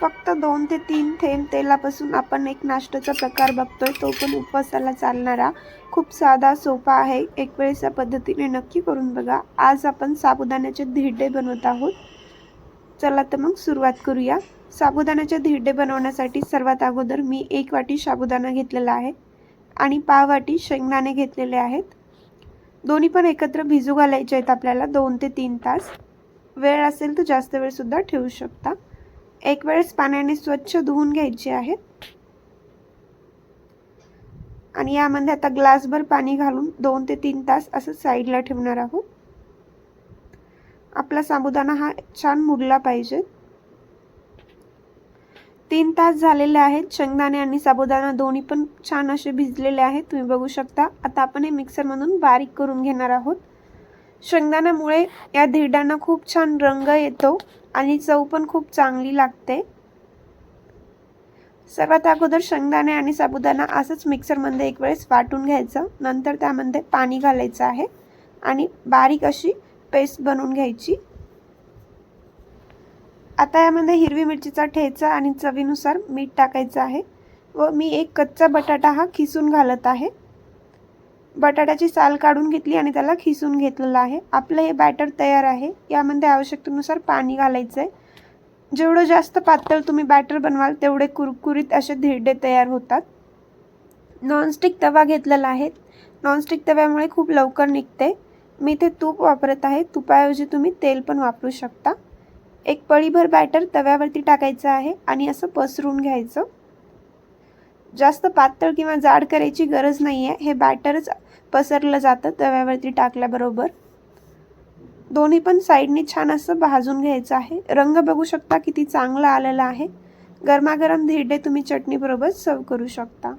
फक्त दोन ते तीन थेंब तेलापासून आपण एक नाश्त्याचा प्रकार बघतोय. तो पण उपवासाला चालणारा खूप साधा सोपा आहे. एक वेळेस या पद्धतीने नक्की करून बघा. आज आपण साबुदाण्याचे धिरडे बनवत आहोत. चला तर मग सुरुवात करूया. साबुदाण्याचे धिरडे बनवण्यासाठी सर्वात अगोदर मी एक वाटी साबुदाणा घेतलेला आहे आणि पाव वाटी शेंगदाणे घेतलेले आहेत. दोन्ही पण एकत्र भिजू घालायचे आहेत आपल्याला दोन ते तीन तास. वेळ असेल तर जास्त वेळसुद्धा ठेवू शकता. एक वेळेस पाण्याने स्वच्छ धुवून घ्यायचे आहेत. आणि यामध्ये आता ग्लासभर पाणी घालून दोन ते तीन तास असं साईडला ठेवणार आहोत. आपला साबुदाणा हा छान मुरला पाहिजे. तीन तास झालेले आहेत. शेंगदाणे आणि साबुदाणा दोन्ही पण छान असे भिजलेले आहेत. तुम्ही बघू शकता. आता आपण हे मिक्सरमधून बारीक करून घेणार आहोत. शेंगदाण्यामुळे या धिरड्यांना खूप छान रंग येतो आणि चव पण खूप चांगली लागते. सर्वात अगोदर शेंगदाणे आणि साबुदाणा असंच मिक्सरमध्ये एक वेळेस वाटून घ्यायचं. नंतर त्यामध्ये पाणी घालायचं आहे आणि बारीक अशी पेस्ट बनवून घ्यायची. आता यामध्ये हिरवी मिरचीचा ठेचा आणि चवीनुसार मीठ टाकायचं आहे व मी एक कच्चा बटाटा हा खिसून घालत आहे. बटाट्याची साल काढून घेतली आणि त्याला खिसून घेतलेलं आहे. आपलं हे बॅटर तयार आहे. यामध्ये आवश्यकतेनुसार पाणी घालायचं आहे जेवढं जास्त पातळ तुम्ही बॅटर बनवाल तेवढे कुरकुरीत असे धिरडे तयार होतात. नॉनस्टिक तवा घेतलेला आहे. नॉनस्टिक तव्यामुळे खूप लवकर निघते. मी ते तूप वापरत आहे. तुपाऐवजी तुम्ही तेल पण वापरू शकता. एक पळीभर बॅटर तव्यावरती टाकायचं आहे आणि असं पसरून घ्यायचं. जास्त पातळ किंवा जाड करायची गरज नाही आहे हे बॅटरच पसरलं जातं तव्यावरती टाकल्याबरोबर. दोन्ही पण साईडने छान असं भाजून घ्यायचं आहे. रंग बघू शकता किती चांगला आलेला आहे. गरमागरम धिरडे तुम्ही चटणीबरोबर सर्व करू शकता.